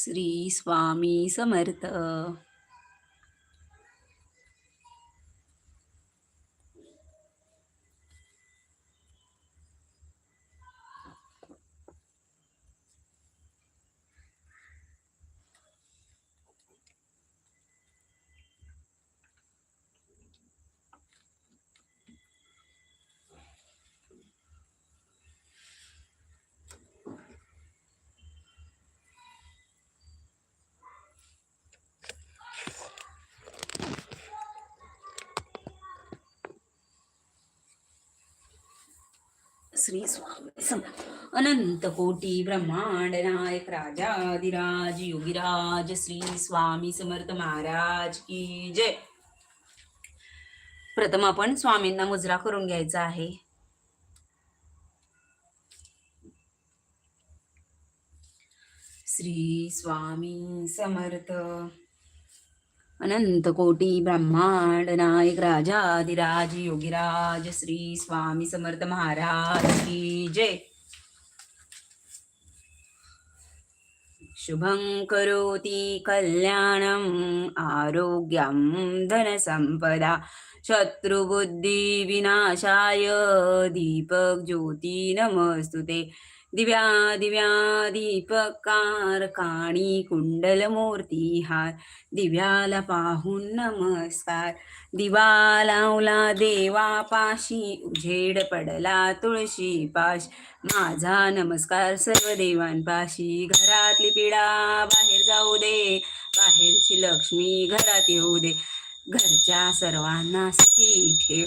श्री स्वामी समर्थ. श्री स्वामी समर्थ. अनंत कोटी ब्रह्मांड नायक राजाधिराज योगीराज श्री स्वामी समर्थ महाराज की जय. प्रथम आपण स्वामींना मुजरा करून घ्यायचा आहे. श्री स्वामी समर्थ. अनंत कोटी ब्रह्मांड नायक राजाधिराज योगीराज श्री स्वामी समर्थ महाराज की जय. शुभं करोति कल्याणम् आरोग्यं धनसम्पदा शत्रुबुद्धिविनाशाय दीपक ज्योती नमस्तु ते। दिव्या दिव्या दीपकार काणी कुंडलमूर्ती हार दिव्याला पाहून नमस्कार. दिवा लावला देवापाशी उजेड पडला तुळशी पाश माझा नमस्कार सर्व देवांपाशी. घरातली पिढा बाहेर जाऊ दे बाहेरची लक्ष्मी घरात येऊ दे. घरच्या सर्वांना सुखी ठेव.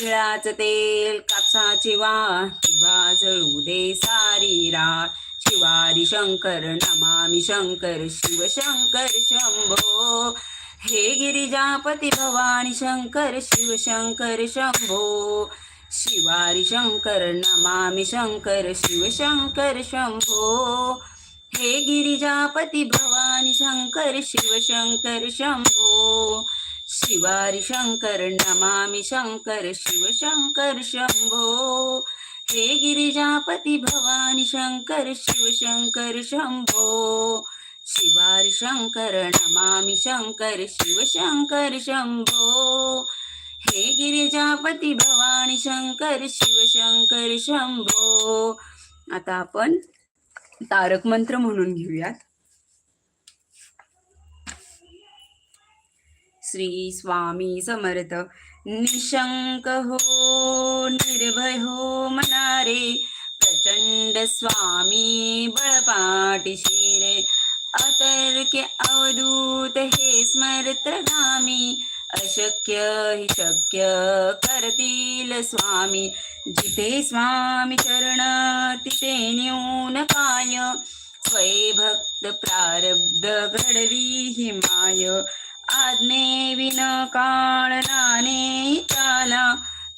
तिळाचं तेल कापसाची वा किंवा जळू दे सारी रा शिवारी शंकर नमामि शंकर शिव शंकर शंभो. हे गिरिजापती भवानी शंकर शिव शंकर शंभो. शिवारी शंकर नमामि शंकर शिव शंकर शंभो. हे गिरिजापती भवानी शंकर शिव शंकर शंभो. शिवारी शंकर नमामि शंकर शिव शंकर शंभो. हे गिरिजापती भवानी शंकर शिव शंकर शंभो. शिवारी शंकर नमामि शंकर शिव शंकर शंभो. हे गिरिजापती भवानी शंकर शिव शंकर शंभो. आता आपण तारक मंत्र म्हणून घेऊयात. श्री स्वामी समर्थ. निशंक हो निर्भय हो मनारे प्रचंड स्वामी बळपाटीशिरे अतर्क्य अवधूत हे स्मरत्रधामी अशक्य हि शक्य करतील स्वामी. जिथे स्वामी चरण तिथे न्यून काय स्वयं प्रारब्ध घडवी हि माय. आज्ञे विन काळ नाने चाला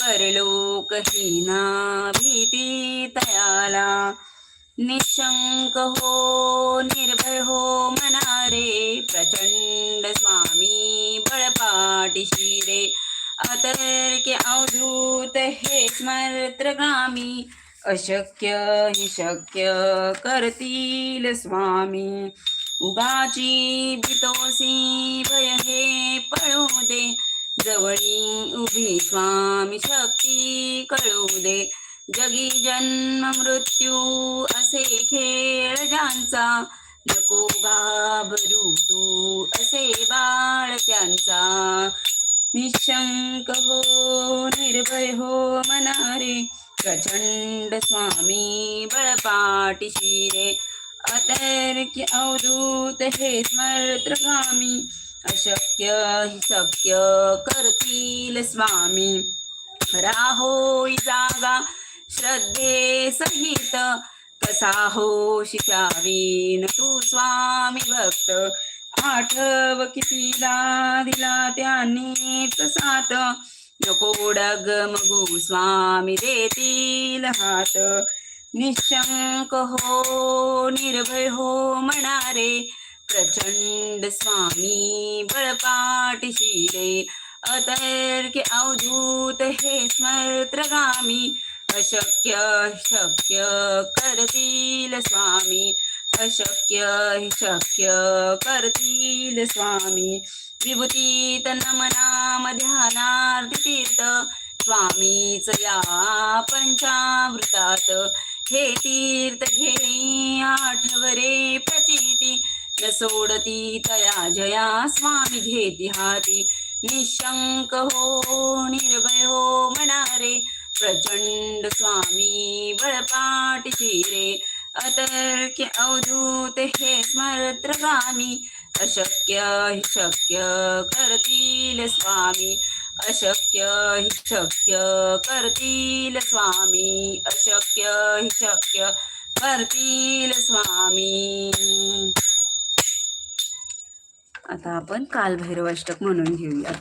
परलोकहीना भीती तयाला निशंक हो निर्भय हो मनारे प्रचंड स्वामी बळपाटी शिरे. अतर्क्य अवधूत हे स्मर्त्रगामी अशक्य हि शक्य करतील स्वामी. उगाची भीतोसी भय हे पळू दे. जवळी उभी स्वामी शक्ती कळू दे. जगी जन्म मृत्यू असे खेळ ज्यांचा. नको घाबरू तू असे बाळ त्यांचा. निशंक हो निर्भय हो मनारे. प्रचंड स्वामी बळपाटी शिरे अतैर्क्य अवधूत हे स्मरत्रगामी अशक्य हि शक्य करतील स्वामी. राहोई जागा श्रद्धे सहित. कसा हो शिकावीन तू स्वामी भक्त? आठव कितीदा दिला त्यांनीच साथ नको डग मगू स्वामी देतील हात. निशंक हो निर्भय हो म्हणारे प्रचंड स्वामी बळपाटशिरे अतर्क अवधूत हे स्मरत्रगामी अशक्य शक्य करतील स्वामी अशक्य शक्य करतील स्वामी विभूतीत नमनाम ध्यानार्थ तीर्थ स्वामीच या पंचामृतात हे तीर्थ घे आठवरे प्रचिती. न सोडती तया जया स्वामी घेती हाती. निशंक हो निर्भय हो म्हणारे प्रचंड स्वामी बळपाटीची रे अतर्क्य अवधूत हे स्मरत्रगामी. अशक्य शक्य करतील स्वामी. अशक्य हि शक्य करतील स्वामी. अशक्य हि शक्य करतील स्वामी. आता आपण कालभैरवाष्टक म्हणून घेऊया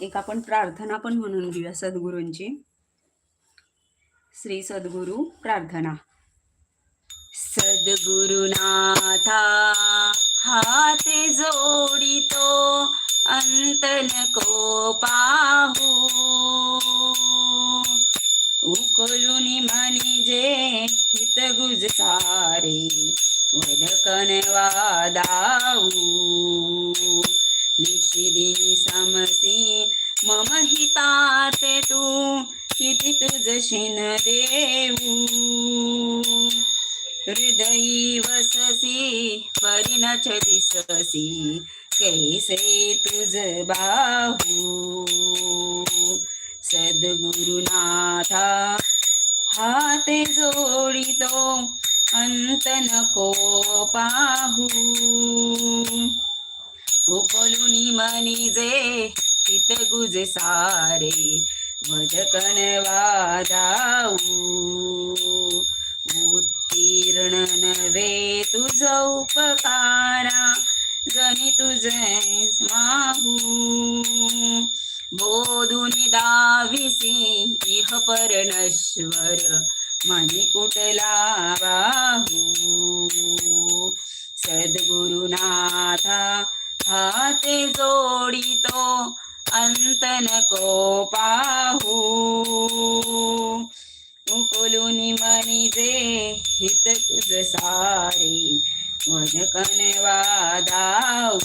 एक आपण प्रार्थना पण म्हणून घेऊया सद्गुरूंची. श्री सद्गुरु प्रार्थना. सद्गुरुनाथा हाते जोडितो अंत नको कैसे तुझ बाहू? सद्गुरुनाथा हाते जोडितो अंत नको पाहू। उकलुनी मनीजे हित गुजे सारे वदकन वादाऊ उत्तीर्ण नवे तुझ उपकारा జయ స్వాహు బోధుని దావిసి ఇహ పరణశ్వర మణికుటలా బాహు वादाऊ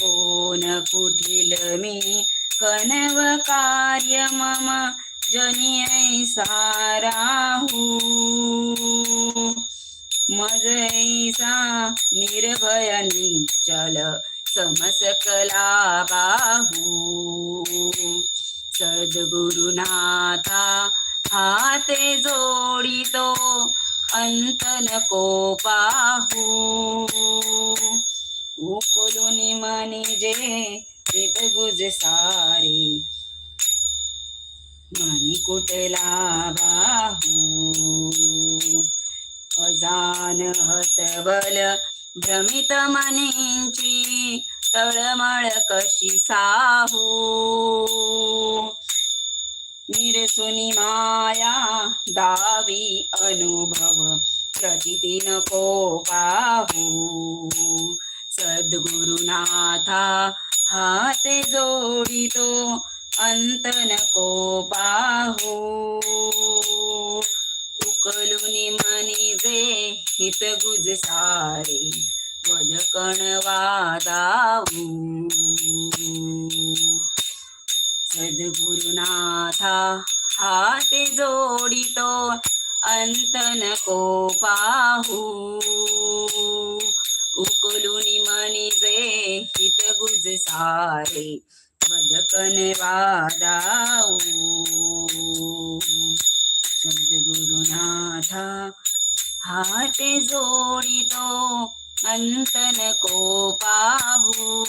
कोण कुठील मी कनव कार्य मम जनी साराहू मजैसा निर्भय निचल समसकला बाहू सद्गुरुनाथा हाते जोडितो अंत को पाहू मनी जे गुज सारे. मनी कुटला बाहू? अजान हतबल भ्रमित मनींची तळमळ कशी साहू? निरसुनी माया दावी अनुभव प्रचिती नको पाहू? सद्गुरुनाथा हाते जोडितो अंत नको पाहू उकलुनी मनी जे हित गुज सारे वदकण वादाऊ सद्गुरुनाथा हाते जोडितो अंत नको पाहू सारे मदकने वादाऊ सद्गुरुनाथा हाते जोडितो अंतन को पाहू.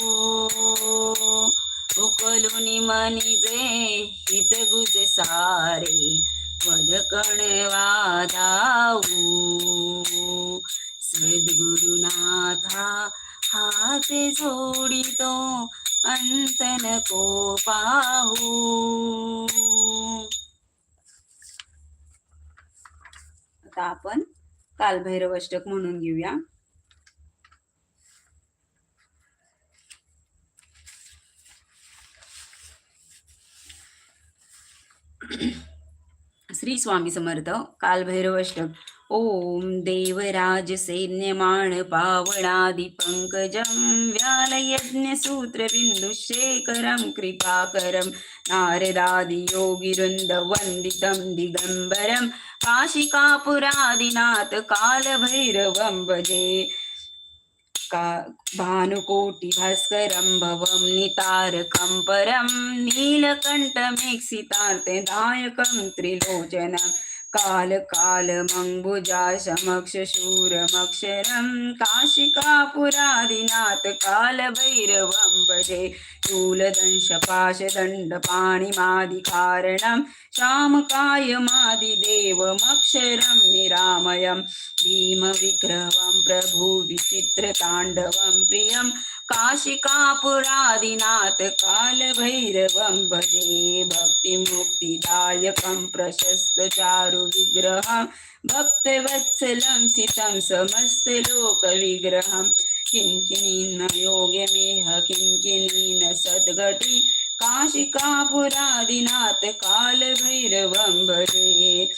उकलुनी मनी जे हित गुज सारे वदकण वादाऊ सद्गुरुनाथा हाते जोडितो अंत नको पाहू. आता आपण कालभैरवाष्टक म्हणून घेऊया. श्री स्वामी समर्थ कालभैरवष्टक ओम देवराज सैन्यमाण पावणादि व्यालयज्ञसूत्रबिन्दुशेखरं कृपाकरं नारदादियोगिरुन्दवन्दितं दिगम्बरं काशिकापुरादिनाथ कालभैरवं भजे का भानुकोटिभास्करं भवं नितारकं परं नीलकण्ठमेक्षितार्थदायकं त्रिलोचनं कालकालमङ्बुजा समक्षशूरमक्षरं काशिकापुरादिनाथ कालभैरवं भजे शूलदंशपाशदण्डपाणिमादिकारणं श्यामकायमादिदेवमक्षरं निरामयम् भीमविग्रहं प्रभु विचित्रताण्डवं प्रियं काशिकापुरादिनाथ कालभैरवं भजे भक्तिमुक्तिदायकं प्रशस्तचारुविग्रहं भक्तवत्सलं सितं समस्तलोकविग्रहं किङ्किणीन योग्यमेह किङ्किणीन सद्गति काशिकापुरादिनाथ कालभैरवं भजे।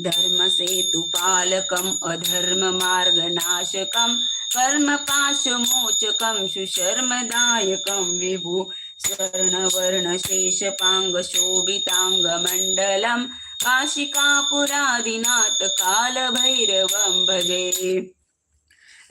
धर्मसेतुपालकम् अधर्ममार्गनाशकं कर्मपाशमोचकं सुशर्मदायकं विभु स्वर्णवर्णशेषपाङ्गशोभिताङ्गमण्डलं काशिकापुरादिनाथ कालभैरवं भजे।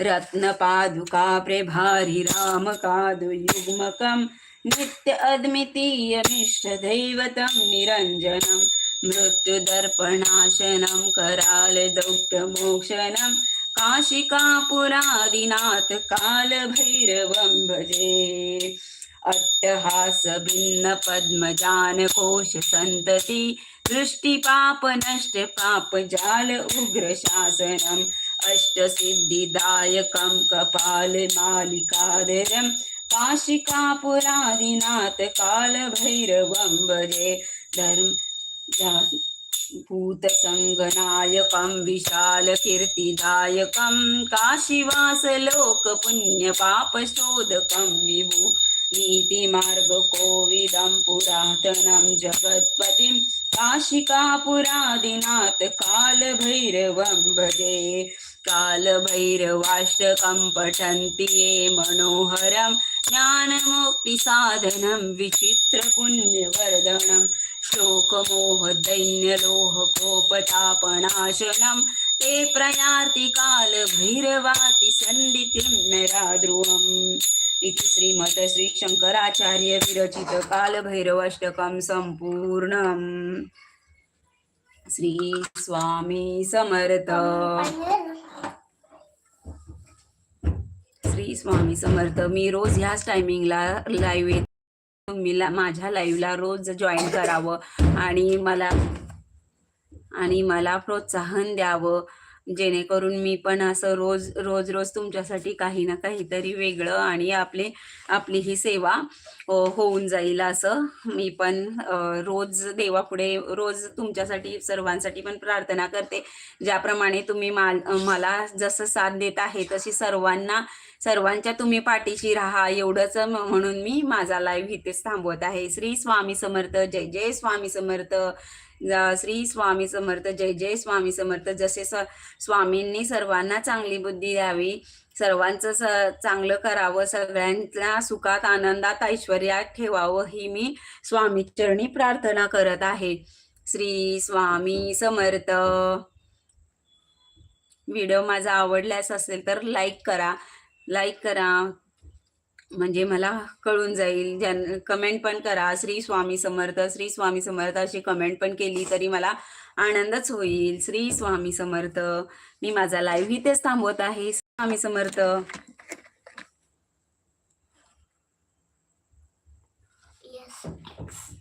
रत्नपादुका प्रभारि रामकादुयुग्मकं नित्य अद्वितीयमिष्टदैवतं निरञ्जनम् मृत्युदर्पणाशनं करालदौक्तमोक्षणं काशिकापुरादिनाथ कालभैरवं भजे। अट्टहासभिन्न पद्मजानकोश सन्तति दृष्टिपाप नष्ट पाप जाल उग्रशासनम् अष्टसिद्धिदायकं कपालमालिकाधरं काशिकापुरादिनाथ कालभैरवं भजे। धर्म भूतसङ्गनायकं विशालकीर्तिदायकं काशीवासलोकपुण्यपापशोधकं विभु नीतिमार्गकोविदं पुरातनं जगत्पतिं काशिकापुरादिनाथ कालभैरवं भजे कालभैरवाष्टकं पठन्ति ये मनोहरं ज्ञानमुक्तिसाधनं विचित्रपुण्यवर्धनं। श्लोकमोहदैन्यलोहकोपतापनाशनं ते प्रयान्ति कालभैरवाति सन्दितिं नराध्रुवम् इति श्रीमत श्रीशङ्कराचार्य विरचित कालभैरवाष्टकं सम्पूर्णम्। श्री स्वामी समर्थ। श्री स्वामी समर्थ मी रोज ह्याच टायमिंगला लाईव्ह येते. तुम्ही माझ्या लाईव्हला रोज जॉईन करावं आणि मला आणि मला प्रोत्साहन द्यावं. जेणेकरून मी पण असं रोज रोज रोज तुमच्यासाठी काही ना काहीतरी वेगळं आणि आपले आपली ही सेवा होऊन जाईल असं मी पण रोज देवापुढे रोज तुमच्यासाठी सर्वांसाठी पण प्रार्थना करते. ज्याप्रमाणे तुम्ही मा मला जसं साथ देत आहे तशी सर्वांना सर्वांच्या तुम्ही पाठीशी राहा एवढंच म्हणून मी माझा लाईव्ह इथेच थांबवत आहे. श्री स्वामी समर्थ जय जय स्वामी समर्थ. श्री स्वामी समर्थ जय जय स्वामी समर्थ. जसे स स्वामींनी सर्वांना चांगली बुद्धी द्यावी सर्वांचं स चांगलं करावं सगळ्यांना सुखात आनंदात ऐश्वर्यात ठेवावं ही मी स्वामी चरणी प्रार्थना करत आहे. श्री स्वामी समर्थ. व्हिडिओ माझा आवडल्यास असेल तर लाईक करा. लाईक करा. म्हणजे मला कळून जाईल. ज्यां कमेंट पण करा. श्री स्वामी समर्थ श्री स्वामी समर्थ अशी कमेंट पण केली तरी मला आनंदच होईल. श्री स्वामी समर्थ मी माझा लाईव्ह इथेच थांबवत आहे. स्वामी समर्थ. Yes,